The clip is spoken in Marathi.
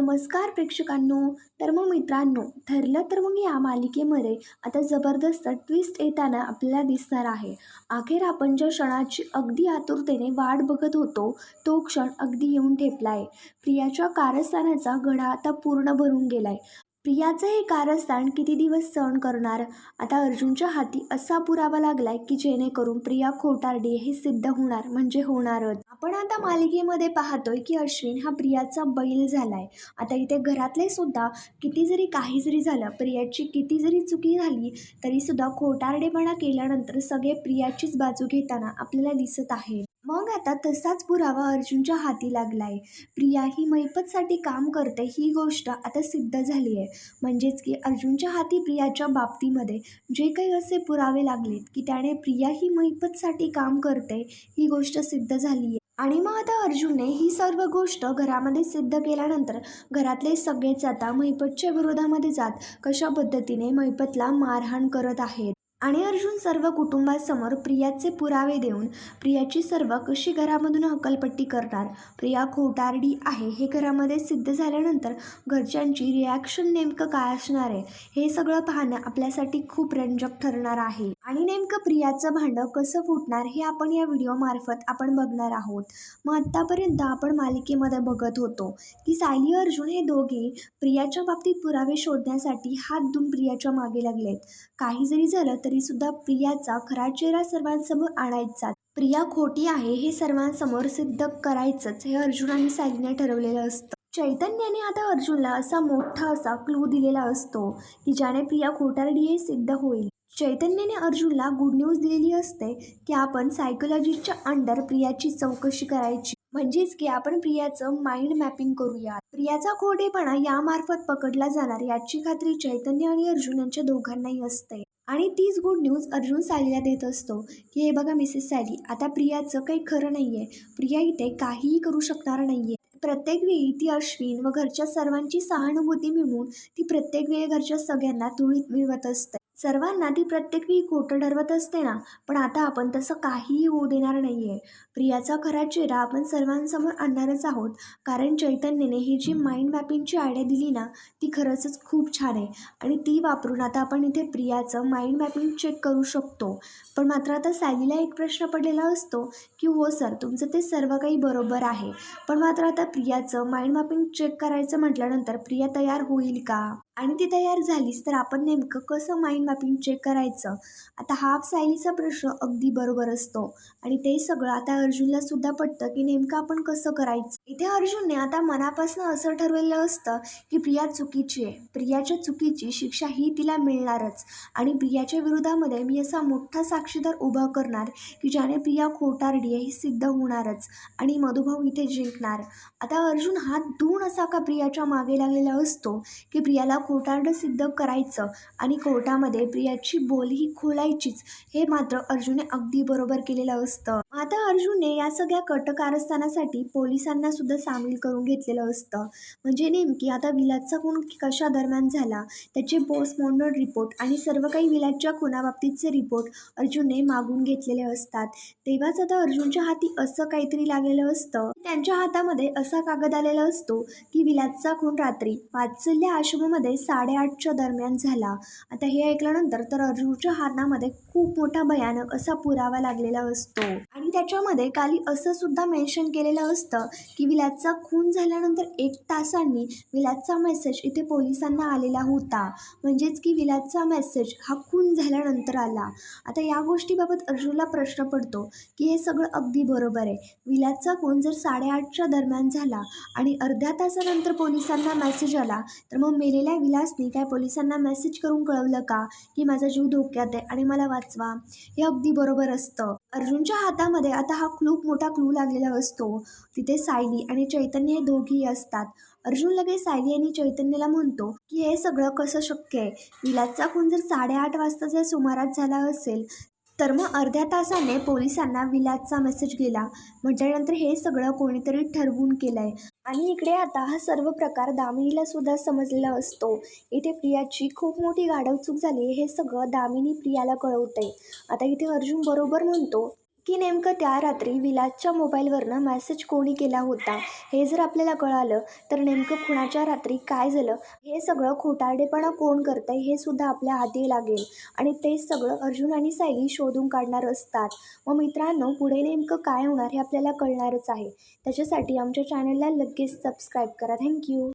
नमस्कार प्रेक्षकांनो. तर मग मित्रांनो ठरलं तर मग या मालिकेमध्ये आता जबरदस्त ट्विस्ट येताना आपल्याला दिसणार आहे. अखेर आपण ज्या क्षणाची अगदी आतुरतेने वाट बघत होतो तो क्षण अगदी येऊन ठेपला आहे प्रियाच्या कारस्थानाचा गडा आता पूर्ण भरून गेला आहे प्रियाचं हे कारस्थान किती दिवस सहन करणार? आता अर्जुनच्या हाती असा पुरावा लागलाय की जेणेकरून प्रिया खोटारडी हे सिद्ध होणार म्हणजे होणारच. आपण आता मालिकेमध्ये पाहतोय की अश्विन हा प्रियाचा बैल झालाय. आता इथे घरातले सुद्धा किती जरी काही जरी झालं प्रियाची किती जरी चुकी झाली तरी सुद्धा खोटारडेपणा केल्यानंतर सगळे प्रियाचीच बाजू घेताना आपल्याला दिसत आहे मग आता तसाच पुरावा अर्जुनच्या हाती लागलाय. प्रिया ही मैपतसाठी काम करते ही गोष्ट आता सिद्ध झाली आहे म्हणजेच की अर्जुनच्या हाती प्रियाच्या बाबतीमध्ये जे काही असे पुरावे लागलेत की त्याने प्रिया ही मैपतसाठी काम करते ही गोष्ट सिद्ध झाली आहे आणि मग आता अर्जुनने ही सर्व गोष्ट घरामध्ये सिद्ध केल्यानंतर घरातले सगळेच आता मैपतच्या विरोधामध्ये जात कशा पद्धतीने मैपतला मारहाण करत आहेत. आणि अर्जुन सर्व कुटुंबासमोर प्रियाचे पुरावे देऊन प्रियाची सर्व कशी घरामधून हकलपट्टी करणार? प्रिया खोटारडी आहे हे घरामध्ये सिद्ध झाल्यानंतर घरच्यांची रिॲक्शन नेमकं काय असणार आहे? हे सगळं पाहणं आपल्यासाठी खूप रंजक ठरणार आहे. आणि नेमकं प्रियाचं भांडं कसं फुटणार हे आपण या व्हिडिओमार्फत आपण बघणार आहोत. मग आत्तापर्यंत आपण मालिकेमध्ये बघत होतो की सायली अर्जुन हे दोघे प्रियाच्या बाबतीत पुरावे शोधण्यासाठी हात धुवून प्रियाच्या मागे लागलेत. काही जरी झालं तर सुद्धा प्रियाचा खरा चेहरा सर्वांसमोर आणायचा प्रिया खोटी आहे हे सर्वांसमोर सिद्ध करायचंच हे अर्जुन आणि सायलीने ठरवलेलं असतं. चैतन्याने आता अर्जुनला असा मोठा असा क्लू दिलेला असतो की ज्याने प्रिया खोटारडी हे सिद्ध होईल. चैतन्याने अर्जुनला गुड न्यूज दिलेली असते की आपण सायकोलॉजीच्या अंडर प्रियाची चौकशी करायची. म्हणजेच की आपण प्रियाचं माइंड मॅपिंग करूया. प्रियाचा खोटेपणा यामार्फत पकडला जाणार याची खात्री चैतन्य आणि अर्जुन यांच्या दोघांनाही असते. आणि तीच गुड न्यूज अर्जुन सायलीला देत असतो की हे बघा मिसेस सॅली आता प्रियाचं काही खरं नाही आहे प्रिया इथे काहीही करू शकणार नाही आहे प्रत्येक वेळी ती अश्विन व घरच्या सर्वांची सहानुभूती मिळवून ती प्रत्येक वेळी घरच्या सगळ्यांना तुळीत मिळवत असते. सर्वांना ती प्रत्येक वेळी खोटं ठरवत असते ना पण आता आपण तसं काहीही होऊ देणार नाही आहे प्रियाचा खरा चेहरा आपण सर्वांसमोर आणणारच आहोत. कारण चैतन्यने ही जी माइंड मॅपिंगची आयडिया दिली ना ती खरंचच खूप छान आहे. आणि ती वापरून आता आपण इथे प्रियाचं माइंड मॅपिंग चेक करू शकतो. पण मात्र आता सॅलीला एक प्रश्न पडलेला असतो की हो सर तुमचं ते सर्व काही बरोबर आहे. पण मात्र आता प्रियाचं माइंड मॅपिंग चेक करायचं म्हटल्यानंतर प्रिया तयार होईल का? आणि ती तयार झालीच तर आपण नेमकं कसं माइंड मॅपिंग चेक करायचं? आता हाफ सायलीचा प्रश्न अगदी बरोबर असतो. आणि ते सगळं आता अर्जुनला सुद्धा पटतं की नेमकं आपण कसं करायचं? इथे अर्जुनने आता मनापासून असं ठरवलेलं असतं की प्रिया चुकीची आहे. प्रियाच्या चुकीची शिक्षा ही तिला मिळणारच. आणि प्रियाच्या विरोधामध्ये मी असा मोठा साक्षीदार उभा करणार की ज्याने प्रिया खोटारडी आहे ही सिद्ध होणारच. आणि मधुभाऊ इथे जिंकणार. आता अर्जुन हा दूण असा का प्रियाच्या मागे लागलेला असतो की प्रियाला खोटारडं सिद्ध करायचं आणि कोर्टामध्ये प्रियाची बोल ही खोलायचीच हे मात्र अर्जुनने अगदी बरोबर केलेलं असतं. आता अर्जुनने या सगळ्या कटकारस्थानासाठी पोलिसांना सुद्धा सामील करून घेतलेलं असतं. म्हणजे नेमकी आता विलासचा खून कशा दरम्यान झाला त्याचे पोस्टमॉर्टम रिपोर्ट आणि सर्व काही विलासच्या खुनाबाबतीतचे रिपोर्ट अर्जुनने मागून घेतलेले असतात. तेव्हाच आता अर्जुनच्या हाती असं काहीतरी लागलेलं असतं. त्यांच्या हातामध्ये असा कागद आलेला असतो की विलासचा खून रात्री वात्सल्य आश्रमामध्ये साडेआठच्या दरम्यान झाला. आता हे ऐकल्यानंतर तर अर्जुनच्या हातामध्ये खूप मोठा भयानक असा पुरावा लागलेला असतो. आणि त्याच्यामध्ये खाली असं सुद्धा मेन्शन केलेलं असतं की विलासचा खून झाल्यानंतर एक तासांनी विलासचा मेसेज इथे पोलिसांना आलेला होता. म्हणजेच की विलासचा मेसेज हा खून झाल्यानंतर आला. आता या गोष्टीबाबत अर्जुनला प्रश्न पडतो की हे सगळं अगदी बरोबर आहे. विलासचा खून जर साडेआठच्या दरम्यान झाला आणि अर्ध्या तासानंतर पोलिसांना मेसेज आला तर मग मेलेल्या विलासने काय पोलिसांना मेसेज करून कळवलं का? की माझा जीव धोक्यात आहे आणि मला वाचवा. हे अगदी बरोबर असतं. अर्जुनच्या हातामध्ये आता हा खूप मोठा क्लू लागलेला असतो. तिथे सायली आणि चैतन्य हे दोघीही असतात. अर्जुन लगेच सायली आणि चैतन्याला म्हणतो की हे सगळं कसं शक्य आहे? विलासचा खून जर साडेआठ वाजता जर सुमारास झाला असेल तर मग अर्ध्या तासाने पोलिसांना विलासचा मेसेज गेला. म्हटल्यानंतर हे सगळं कोणीतरी ठरवून केलं आहे आणि इकडे आता हा सर्व प्रकार दामिनीला सुद्धा समजलेला असतो. इथे प्रियाची खूप मोठी गाढवचूक झाली. हे सगळं दामिनी प्रियाला कळवते आता इथे अर्जुन बरोबर म्हणतो की नेमकं त्या रात्री विलासच्या मोबाईलवरनं मॅसेज कोणी केला होता? हे जर आपल्याला कळालं तर नेमकं खुणाच्या रात्री काय झालं? हे सगळं खोटारडेपणा कोण करतं आहे हे सुद्धा आपल्या हाती लागेल. आणि ते सगळं अर्जुन आणि सायली शोधून काढणार असतात. मग मित्रांनो पुढे नेमकं काय होणार हे आपल्याला कळणारच आहे. त्याच्यासाठी आमच्या चॅनलला लगेच सबस्क्राईब करा. थँक्यू.